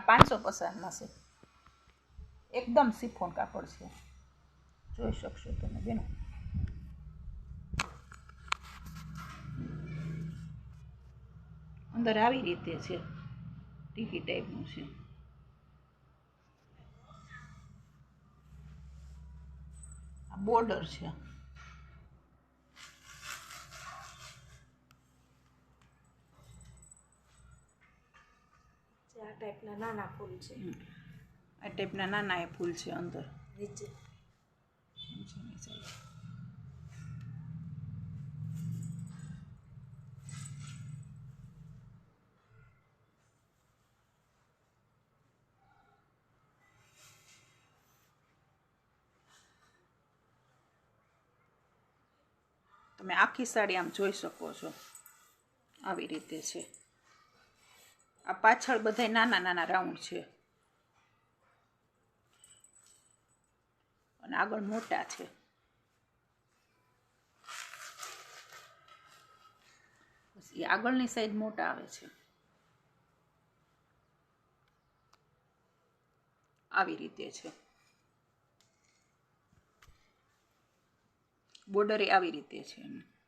આ પાંચસો પસારમાં છે. એકદમ સિફોન કાપડ છે. જોઈ શકશો તમે બેનો. અંદર આવી રીતે છે. ટીકી ટાઈપનું છે. આ બોર્ડર છે. જે આ ટાઈપના નાના ફૂલ છે. આ ટાઈપના નાના એ ફૂલ છે અંદર. નીચે. નીચેની. તમે આખી સાડી આમ જોઈ શકો છો. આવી રીતે છે. આ પાછળ બધાય નાના નાના રાઉન્ડ છે. અને આગળ મોટા છે. પછી આગળની સાઈડ મોટા આવે છે. આવી રીતે છે. બોર્ડર આવી રીતે છે એમ.